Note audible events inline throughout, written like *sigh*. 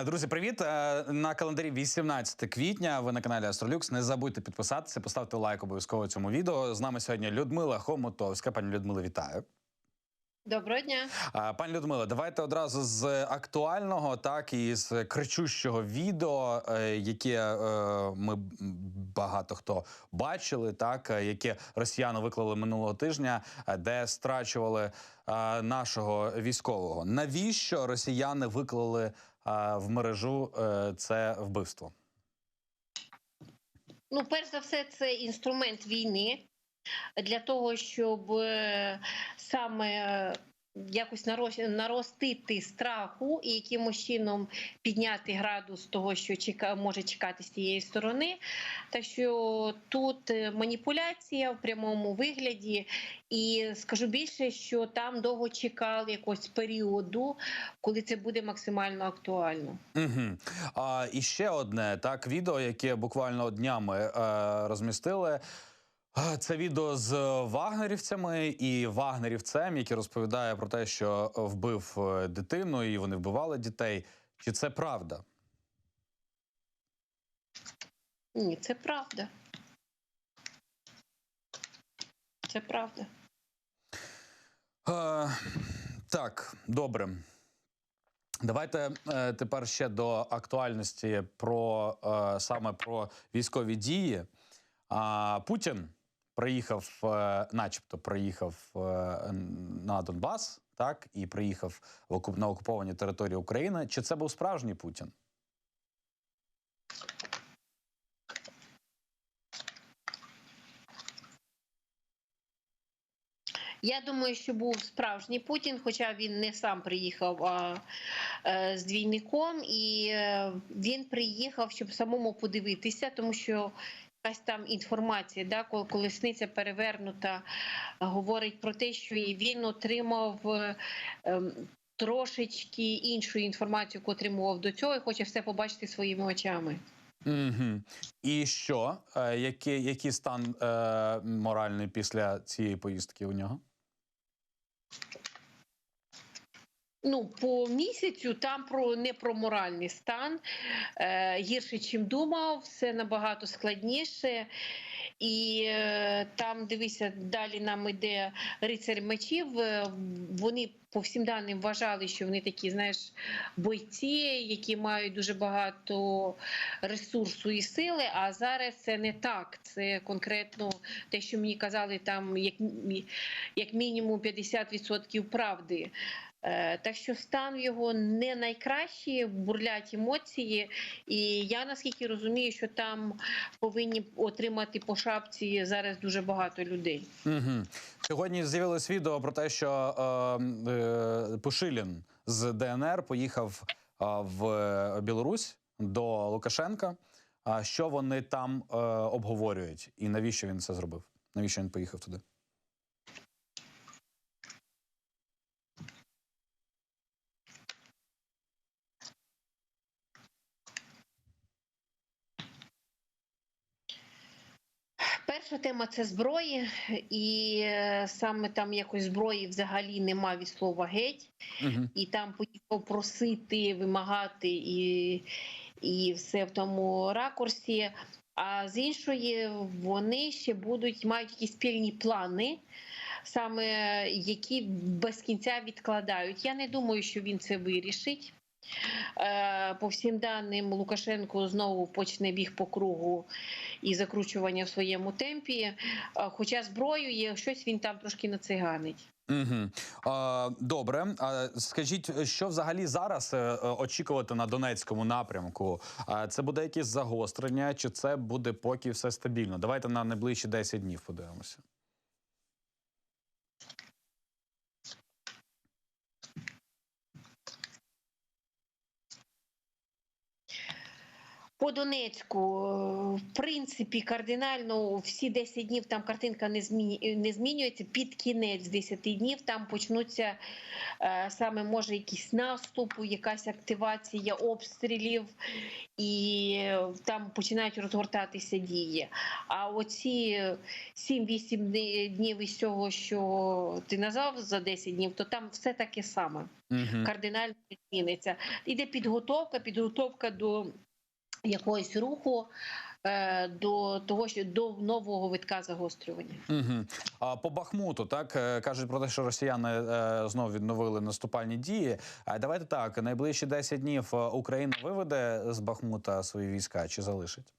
Е, Друзі, привіт! Е, На календарі 18 квітня. Ви на каналі Астролюкс. Не забудьте підписатися, поставити лайк обов'язково цьому відео. З нами сьогодні Людмила Хомутовська. Пані Людмила, вітаю. Доброго дня. Е, Пані Людмила, давайте одразу з актуального, так і з кричущого відео, яке ми багато хто бачили, так яке росіяни виклали минулого тижня, де страчували нашого військового. Навіщо росіяни виклали в мережу е, це вбивство? Ну, перш за все, це інструмент війни для того, щоб е, саме якось нарос- наростити страху і якимось чином підняти градус того, що чека, може чекати з тієї сторони. Так що тут е, маніпуляція в прямому вигляді, і скажу більше, що там довго чекали якогось періоду, коли це буде максимально актуально. Угу. А, і ще одне так відео, яке буквально днями е, розмістили. Це відео з вагнерівцями і вагнерівцем, який розповідає про те, що вбив е, дитину, і вони вбивали дітей. Чи це правда? Ні, це правда. Це правда. Е, так, добре. Давайте е, тепер ще до актуальності про е, саме про військові дії. А Путін приїхав, е, начебто, приїхав е, на Донбас, так, і приїхав на окуповані території України. Чи це був справжній Путін? Я думаю, що був справжній Путін, хоча він не сам приїхав а е, з двійником, і е, він приїхав, щоб самому подивитися, тому що. Якась там інформація, да, коли колесниця перевернута, говорить про те, що він отримав е, ем, трошечки іншу інформацію, яку отримував до цього, і хоче все побачити своїми очами. Угу. І що? Е, який, який стан е, моральний після цієї поїздки у нього? Ну, по місяцю там про не про моральний стан е, гірше, чим думав, все набагато складніше. І е, там, дивися, далі нам іде рицар мечів. Е, Вони по всім даним вважали, що вони такі, знаєш, бойці, які мають дуже багато ресурсу і сили. А зараз це не так. Це конкретно те, що мені казали, там як, як мінімум 50% правди. Е, Так що стан його не найкращий, бурлять емоції. І я наскільки розумію, що там повинні отримати по шапці зараз дуже багато людей. Угу. Сьогодні з'явилось відео про те, що е, е, Пушилін з ДНР поїхав е, в Білорусь до Лукашенка. А що вони там е, обговорюють, і навіщо він це зробив? Навіщо він поїхав туди? Перша тема це зброї, і е, саме там якось зброї взагалі нема від слова геть. Угу. і там поїхав просити, вимагати і, і все в тому ракурсі. А з іншої вони ще будуть мають якісь спільні плани, саме які без кінця відкладають. Я не думаю, що він це вирішить. Е, По всім даним, Лукашенко знову почне біг по кругу і закручування в своєму темпі. Е, Хоча зброю є щось він там трошки нациганить. Угу. А, добре. А скажіть, що взагалі зараз е, очікувати на Донецькому напрямку? А це буде якесь загострення, чи це буде поки все стабільно? Давайте на найближчі 10 днів подивимося. По Донецьку, е, в принципі, кардинально всі 10 днів там картинка не, зміні, не змінюється. Під кінець 10 днів там почнуться е, саме може якийсь наступ, якась активація обстрілів, і е, там починають розгортатися дії. А оці 7-8 днів із цього, що ти назвав за 10 днів, то там все таке саме Угу. кардинально зміниться. Іде підготовка, підготовка до якогось руху, е, до того, що до нового витка загострювання. Угу. А по Бахмуту так е, кажуть про те, що росіяни е, знову відновили наступальні дії. А давайте так: найближчі 10 днів Україна виведе з Бахмута свої війська чи залишить?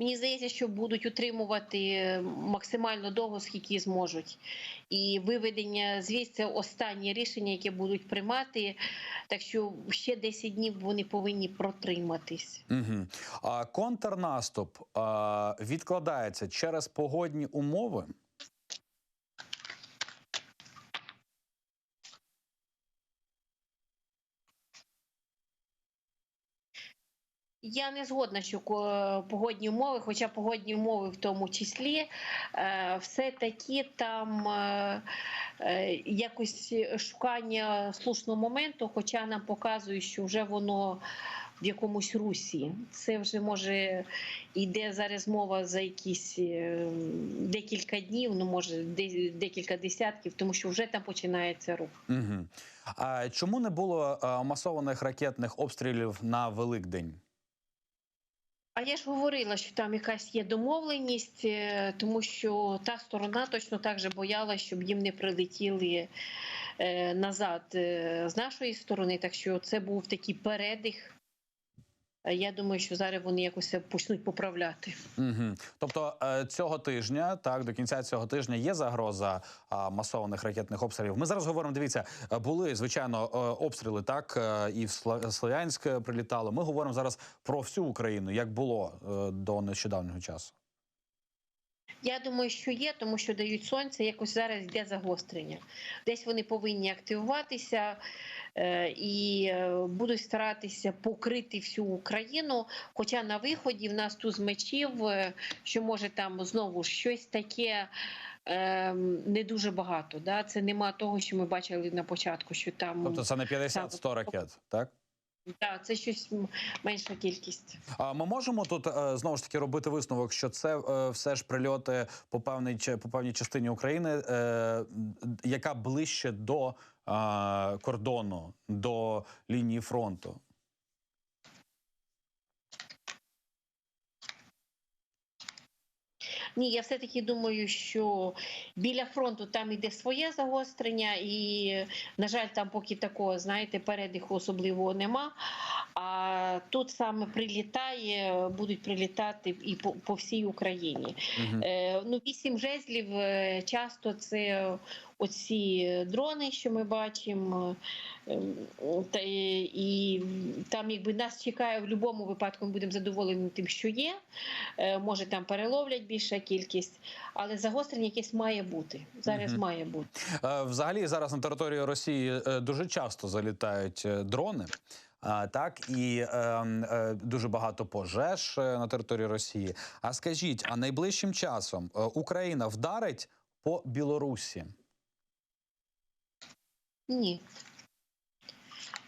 Мені здається, що будуть утримувати максимально довго, скільки зможуть. І виведення звідси це останнє рішення, яке будуть приймати. Так що ще 10 днів вони повинні протриматись. Угу. А контрнаступ а, відкладається через погодні умови. Я не згодна, що погодні умови, хоча погодні умови в тому числі, е, все-таки там е, е, якось шукання слушного моменту, хоча нам показують, що вже воно в якомусь русі. Це вже може йде зараз мова за якісь декілька днів, ну може де- декілька десятків, тому що вже там починається рух. Угу. А чому не було масованих ракетних обстрілів на Великдень? А я ж говорила, що там якась є домовленість, е, тому що та сторона точно так же боялася, щоб їм не прилетіли е, назад е, з нашої сторони. Так що це був такий передих. Е, Я думаю, що зараз вони якось почнуть поправляти. Угу. Тобто е, цього тижня, так до кінця цього тижня є загроза масованих ракетних обстрілів. Ми зараз говоримо. Дивіться, е, були звичайно е, обстріли, так е, і в Слов'янськ прилітало. Ми говоримо зараз про всю Україну, як було е, до нещодавнього часу. Я думаю, що є, тому що дають сонце, якось зараз йде загострення. Десь вони повинні активуватися е, і е, будуть старатися покрити всю Україну. Хоча на виході в нас тут з мечів, е, що може там знову щось таке. Не дуже багато, да це нема того, що ми бачили на початку. Що там Тобто це не 50-100 ракет, так? Да, це щось менша кількість. А ми можемо тут е, знову ж таки робити висновок, що це е, все ж прильоти по певній по певній частині України, е, яка ближче до кордону, до лінії фронту. Ні, я все-таки думаю, що біля фронту там іде своє загострення, і, на жаль, там поки такого, знаєте, передиху особливого нема. А тут саме прилітає, будуть прилітати і по, по всій Україні. Угу. Е, ну, вісім жезлів е, часто це оці дрони, що ми бачимо. Ем, Та, і, там, якби нас чекає в будь-якому випадку, ми будемо задоволені тим, що є. Е, Може, там переловлять більша кількість, але загострення якесь має бути. Зараз Мгм. має бути. Е, Взагалі зараз на територію Росії е, дуже часто залітають е, дрони. А, так і е, е, дуже багато пожеж е, на території Росії. А скажіть, а найближчим часом е, Україна вдарить по Білорусі? Ні.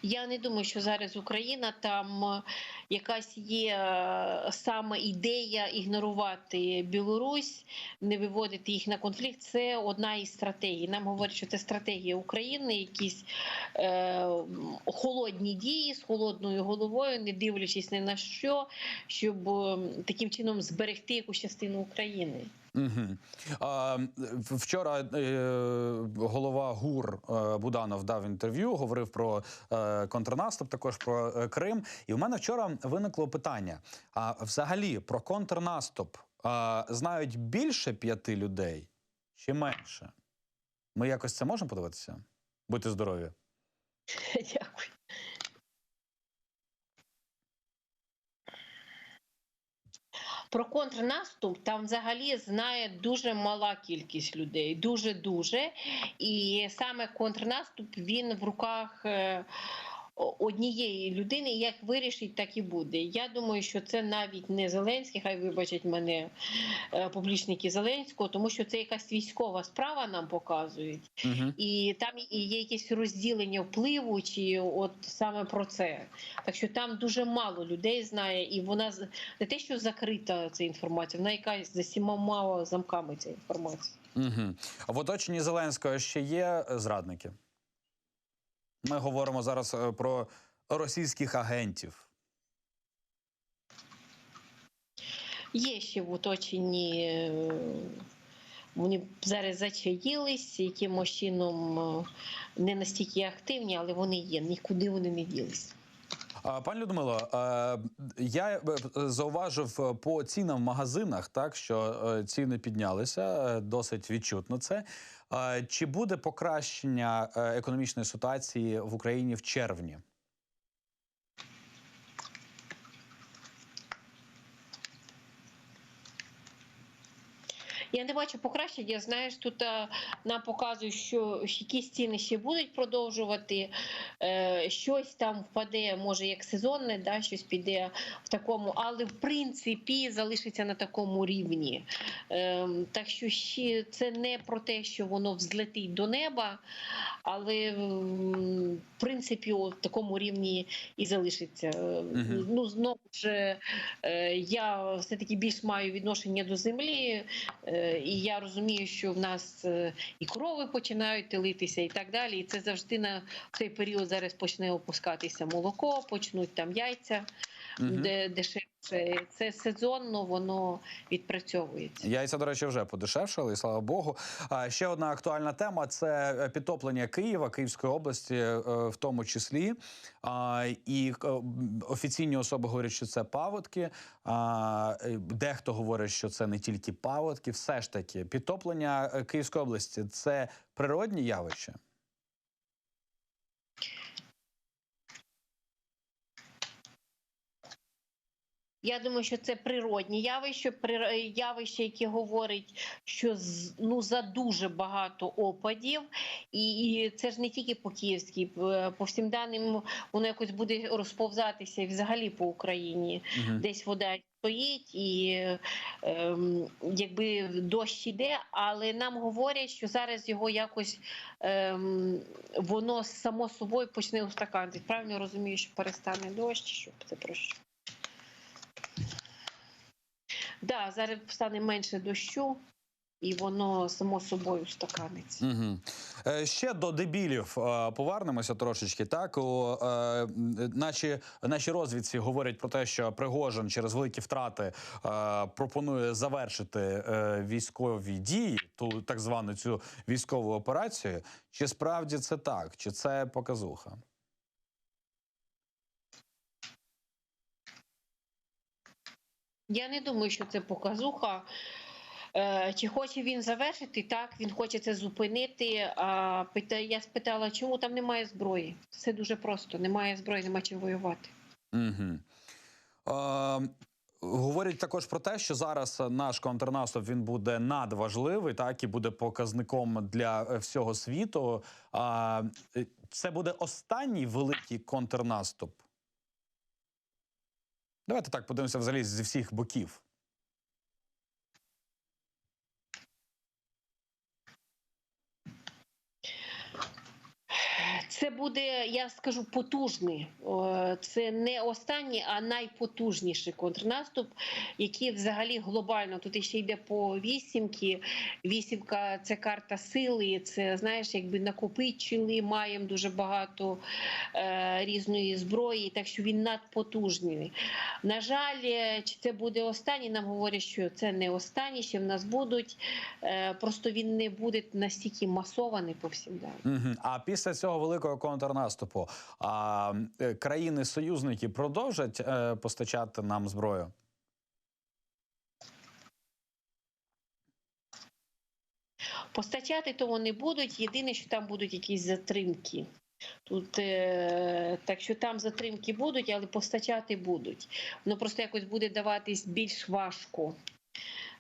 Я не думаю, що зараз Україна там якась є е, саме ідея ігнорувати Білорусь, не виводити їх на конфлікт. Це одна із стратегій. Нам говорять, що це стратегія України, якісь е, холодні дії з холодною головою, не дивлячись ні на що, щоб е, таким чином зберегти якусь частину України. Угу. А, вчора е, голова ГУР е, Буданов дав інтерв'ю, говорив про е, контрнаступ, також про е, Крим. І в мене вчора виникло питання: а взагалі про контрнаступ е, знають більше п'яти людей чи менше? Ми якось це можемо подивитися? Будьте здорові. Дякую. Про контрнаступ там взагалі знає дуже мала кількість людей, дуже дуже. І саме контрнаступ він в руках е, однієї людини. Як вирішить, так і буде. Я думаю, що це навіть не Зеленський, хай вибачать мене е, публічники Зеленського, тому що це якась військова справа нам показують. Угу. І там є якесь розділення впливу, чи от саме про це. Так що там дуже мало людей знає, і вона не те, що закрита ця інформація, вона якась за сімома замками ця інформація. Угу. В оточенні Зеленського ще є е, зрадники. Ми говоримо зараз е, про російських агентів. Є ще в оточенні. е, Вони зараз зачаїлись, якимось чином е, не настільки активні, але вони є. Нікуди вони не ділись. Пані Людмило, я е, зауважив е, по цінам в магазинах, так що е, ціни піднялися досить відчутно. Це чи буде покращення економічної ситуації в Україні в червні? Я не бачу покращення. Знаєш, тут а, нам показують, що якісь ціни ще будуть продовжувати. Е, щось там впаде, може як сезонне, да, щось піде в такому, але в принципі залишиться на такому рівні. Е, так що ще це не про те, що воно взлетить до неба, але в принципі у такому рівні і залишиться. Е, Мгм. Ну знову ж е, я все таки більш маю відношення до землі. Е, І я розумію, що в нас е, і корови починають тилитися, і так далі. І це завжди на цей період зараз почне опускатися молоко, почнуть там яйця. Де дешевше. Це сезонно воно відпрацьовується. Яйця, до речі, вже подешевшали, і слава Богу. А ще одна актуальна тема це підтоплення Києва, Київської області, е, в тому числі. А, І е, офіційні особи говорять, що це паводки. А, е, Дехто говорить, що це не тільки паводки. Все ж таки, підтоплення Київської області це природні явище. Я думаю, що це природні явище, прир- явище, яке говорить, що ну за дуже багато опадів, і, це ж не тільки по київській, по всім даним воно якось буде розповзатися і взагалі по Україні. Мгм. Десь вода стоїть, і ем, якби дощ іде, але нам говорять, що зараз його якось ем, воно само собою почне устаканитись. Правильно розумію, що перестане дощ, щоб це про що. Да, зараз стане менше дощу, і воно само собою стаканиться. Угу. Е, ще до дебілів е, повернемося трошечки. Так у е, наші, наші розвідці говорять про те, що Пригожин через великі втрати е, пропонує завершити е, військові дії, ту так звану цю військову операцію. Чи справді це так? Чи це показуха? Я не думаю, що це показуха. Е, Чи хоче він завершити? Так, він хоче це зупинити. А я спитала, чому там немає зброї? Все дуже просто. Немає зброї, нема чим воювати. Угу. Е, говорять також про те, що зараз наш контрнаступ він буде надважливий, так і буде показником для е, всього світу. А е, це буде останній великий контрнаступ. Давайте так подивимося взагалі зі всіх боків. Це буде, я скажу, потужний. Це не останній, а найпотужніший контрнаступ, який взагалі глобально тут ще йде по вісімки. Вісімка це карта сили. Це знаєш, якби накопичили, маємо дуже багато е, різної зброї, так що він надпотужний. На жаль, е, чи це буде останній? Нам говорять, що це не останній, ще в нас будуть. Е, просто він не буде настільки масований по всім. Угу. А після цього великого контрнаступу а, е, країни-союзники продовжать е, постачати нам зброю. Постачати то вони будуть. Єдине, що там будуть якісь затримки. Тут е, так що там затримки будуть, але постачати будуть. Воно просто якось буде даватись більш важко.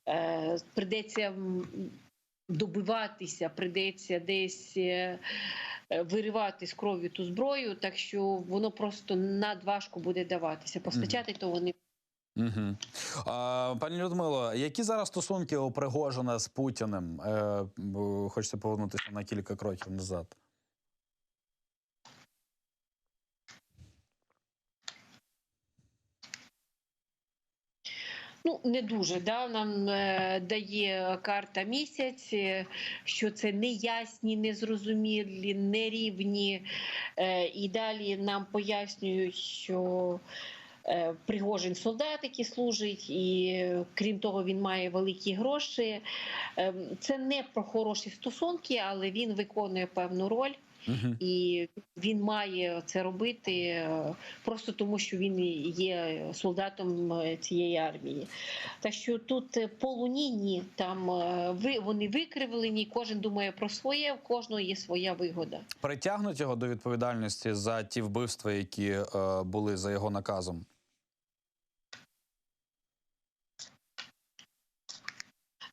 Е, придеться добиватися, придеться десь е, е, виривати з кров'ю ту зброю, так що воно просто надважко буде даватися. Постачати то вони Угу. А, пані Людмило, які зараз стосунки у Пригожина з Путіним? Е, хочеться повернутися на кілька кроків назад. Ну, не дуже да нам е, дає карта місяць, е, що це неясні, незрозумілі, нерівні. Е, і далі нам пояснюють, що Пригожин солдат, який служить, і крім того, він має великі гроші. Е, це не про хороші стосунки, але він виконує певну роль. Угу. І він має це робити е, просто тому, що він є солдатом е, цієї армії. Та що тут е, по луні ні, там ви вони викривлені, кожен думає про своє, в кожного є своя вигода. Притягнуть його до відповідальності за ті вбивства, які е, були за його наказом.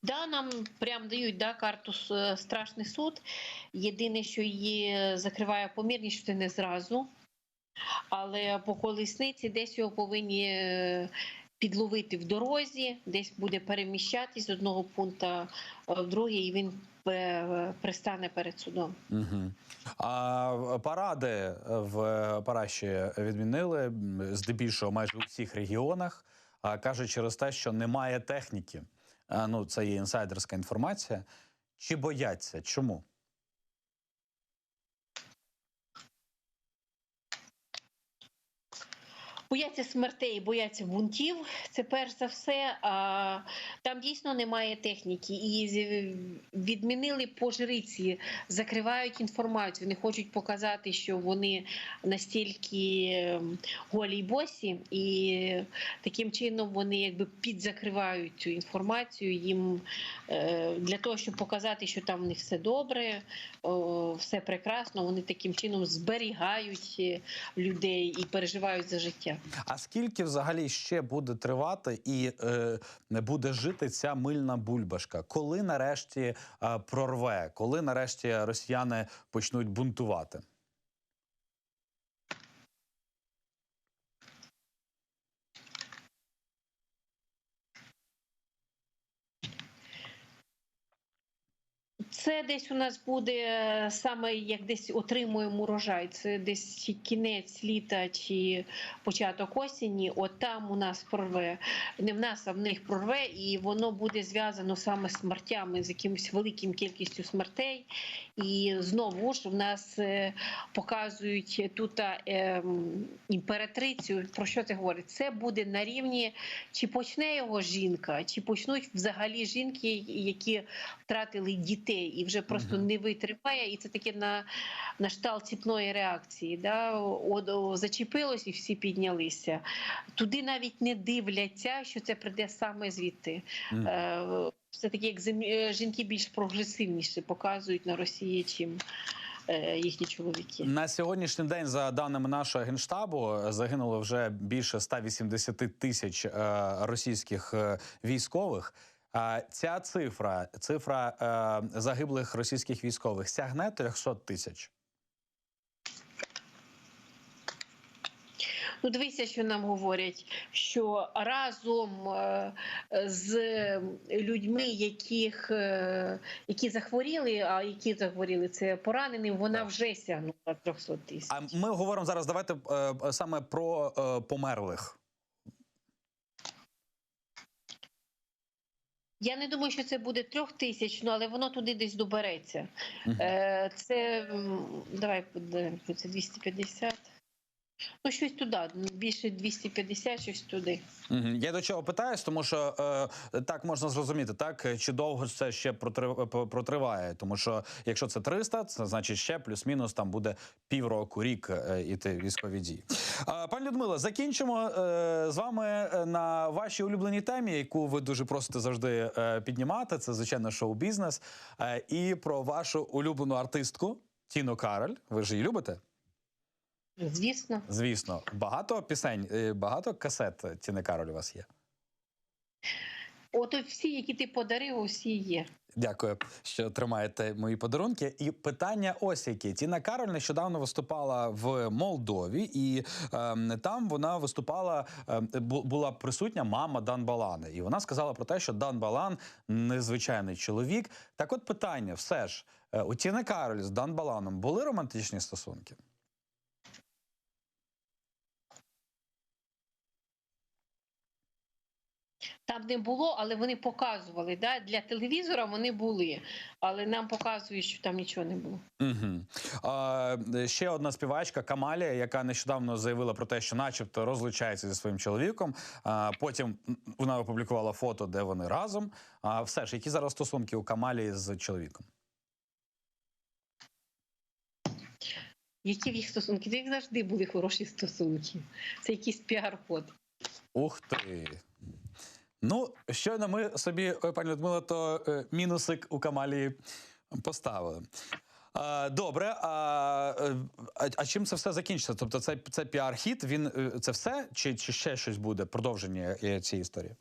Да, нам прям дають да, карту страшний суд. Єдине, що її закриває помірність, це не зразу. Але по колесниці десь його повинні е, підловити в дорозі, десь буде переміщатись з одного пункту е, в другий, і він е, пристане перед судом. Угу. А паради в Параші відмінили здебільшого майже у всіх регіонах. А кажуть через те, що немає техніки. А, ну, це є інсайдерська інформація. Чи бояться? Чому? Бояться смертей, бояться бунтів. Це перш за все. А там дійсно немає техніки. І відмінили по жриці, закривають інформацію. Не хочуть показати, що вони настільки ем, голі й босі, і таким чином вони якби підзакривають цю інформацію їм е, для того, щоб показати, що там них все добре, все прекрасно. Вони таким чином зберігають е, людей і переживають за життя. А скільки взагалі ще буде тривати і е, буде жити ця мильна бульбашка? Коли нарешті е, прорве? Коли нарешті росіяни почнуть бунтувати? Це десь у нас буде е, саме як десь отримуємо урожай. Це десь кінець літа чи початок осені. От там у нас прорве. Не в нас, а в них прорве, і воно буде зв'язано саме з смертями, з якимось великим кількістю смертей. І знову ж в нас е, показують тут е, імператрицю. Про що це говорить? Це буде на рівні, чи почне його жінка, чи почнуть взагалі жінки, які втратили дітей і вже просто не витримає. І це таке на, на штал ціпної реакції. Да? От, о, зачепилось і всі піднялися. Туди навіть не дивляться, що це прийде саме звідти. Е, Все таки, як е, жінки більш прогресивніше показують на Росії, чим е, їхні чоловіки. На сьогоднішній день, за даними нашого генштабу, загинуло вже більше 180 тисяч російських військових. А ця цифра, цифра е, загиблих російських військових, сягне 300 тисяч. Ну, дивіться, що нам говорять, що разом е, з людьми, яких, е, які захворіли, а які захворіли, це поранені, вона вже сягнула 300 тисяч. А ми говоримо зараз. Давайте саме про померлих. Я не думаю, що це буде трьох тисяч, ну, але воно туди десь добереться. Е, Це давай це 250. Ну, щось туди, більше 250, щось туди. Я до чого питаюсь, тому що е, так можна зрозуміти, так чи довго це ще протриває. Тому що якщо це 300, це значить ще плюс-мінус там буде півроку, рік е, іти військові дії. Е, пані Людмила, закінчимо е, з вами е, на вашій улюбленій темі, яку ви дуже просите завжди е, піднімати. Це звичайно шоу-бізнес. Е, і про вашу улюблену артистку Тіну Кароль. Ви ж її любите? Звісно, Звісно, багато пісень, е, багато касет Тіни Кароль у вас є. от всі, які ти подарив, усі є. Дякую, що тримаєте мої подарунки. І питання ось яке. Тіна Кароль нещодавно виступала в Молдові, і ем, там вона виступала, бу- була присутня мама Дан Балана. І вона сказала про те, що Дан Балан незвичайний чоловік. Так, от питання, все ж е, у Тіни Кароль з Дан Баланом були романтичні стосунки? Там не було, але вони показували. Да? Для телевізора вони були, але нам показують, що там нічого не було. Угу. А, е, ще одна співачка Камалія, яка нещодавно заявила про те, що, начебто, розлучається зі своїм чоловіком. А, потім вона опублікувала фото, де вони разом. А все ж, які зараз стосунки у Камалії з чоловіком? Які в їх стосунки? Це як завжди були хороші стосунки. Це якийсь піар-ход. Ух ти. Ну, щойно ми собі, пані Людмила, то е, мінусик у Камалії поставили. Добре, а, е, а, а чим це все закінчиться? Тобто, це, це піар-хіт, він е, це все, чи, чи ще щось буде продовження е, цієї історії?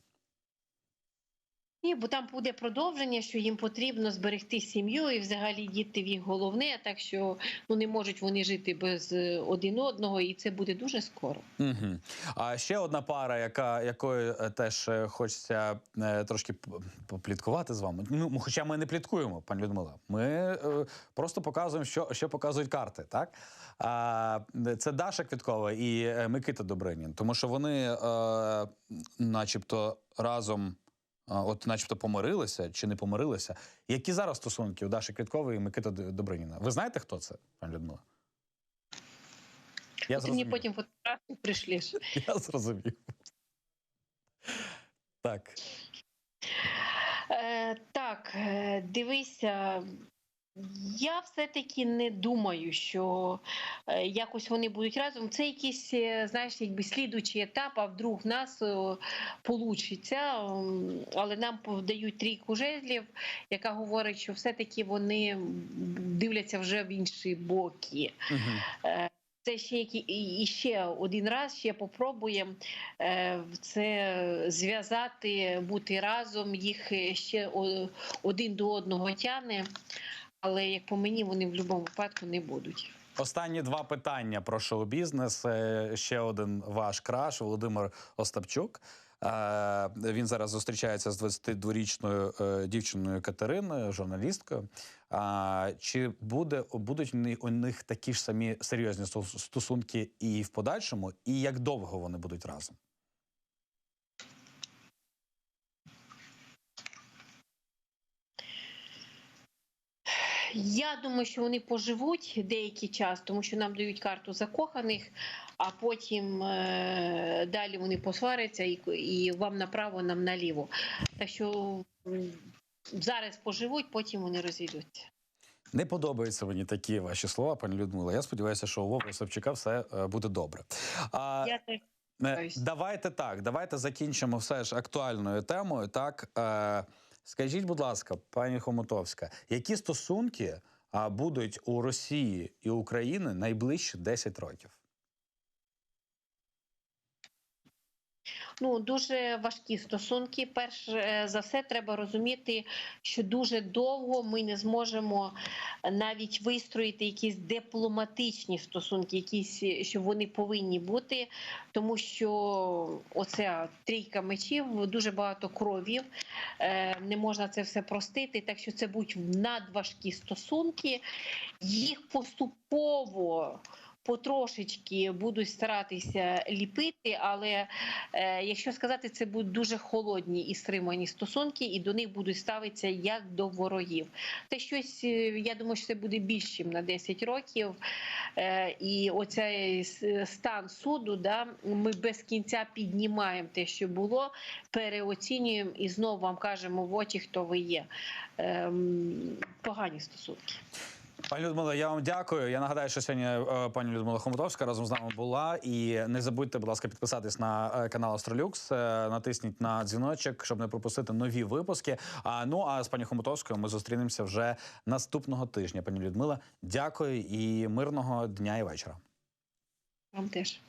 Ні, бо там буде продовження, що їм потрібно зберегти сім'ю і взагалі діти в їх головне, так що ну не можуть вони жити без е, один одного, і це буде дуже скоро. Угу. А ще одна пара, яка якою е, теж е, хочеться трошки попліткувати з вами. Ну, хоча ми не пліткуємо, пані Людмила. Ми е, просто показуємо, що, що показують карти. Так а, це Даша Квіткова і Микита Добринін, тому що вони, е, начебто, разом. От, начебто, помирилися чи не помирилися. Які зараз стосунки у Даші Квіткової і Микита Добриніна? Ви знаєте, хто це, пан Людмила? Я Ти мені потім фотографію прийшліш. *laughs* Я зрозумів. Так. Е, так, е, дивися. Я все-таки не думаю, що е, якось вони будуть разом. Це якийсь, е, знаєш, якби слідуючий етап, а вдруг нас е, получиться. Але нам подають трійку жезлів, яка говорить, що все-таки вони дивляться вже в інші боки. Угу. Це ще які і ще один раз ще попробуємо це зв'язати, бути разом. Їх ще один до одного тягне. Але як по мені, вони в будь-якому випадку не будуть. Останні два питання про шоу-бізнес. Е, Ще один ваш краш Володимир Остапчук. Е, Він зараз зустрічається з 22-річною е, дівчиною Катериною, журналісткою. Чи буде будуть у них- такі ж самі серйозні стос- стосунки і в подальшому, і як довго вони будуть разом? Я думаю, що вони поживуть деякий час, тому що нам дають карту закоханих, а потім е, далі вони посваряться і, і вам направо, нам наліво. Так що зараз поживуть, потім вони розійдуться. Не подобаються мені такі ваші слова, пані Людмила. Я сподіваюся, що у Вовка Собчака все е, буде добре. А, Я теж Е, Давайте так, давайте закінчимо все ж актуальною темою. Так, е, скажіть, будь ласка, пані Хомутовська, які стосунки будуть у Росії і України найближчі 10 років? Ну дуже важкі стосунки. Перш е, за все, треба розуміти, що дуже довго ми не зможемо навіть вистроїти якісь дипломатичні стосунки, якісь е, що вони повинні бути, тому що оця трійка мечів, дуже багато кровів. е, Не можна це все простити. Так що це будуть надважкі стосунки. Їх поступово. Потрошечки будуть старатися ліпити, але е, якщо сказати, це будуть дуже холодні і стримані стосунки, і до них будуть ставитися як до ворогів. Те щось, е, я думаю, що це буде більше ніж на 10 років. Е, і оцей стан суду, да, ми без кінця піднімаємо те, що було, переоцінюємо і знову вам кажемо в очі, хто ви є. Ем, погані стосунки. Пані Людмила, я вам дякую. Я нагадаю, що сьогодні е, пані Людмила Хомутовська разом з нами була. І не забудьте, будь ласка, підписатись на е, канал Астролюкс. е, Натисніть на дзвіночок, щоб не пропустити нові випуски. А ну а з пані Хомутовською ми зустрінемося вже наступного тижня. Пані Людмила, дякую і мирного дня і вечора. Вам теж.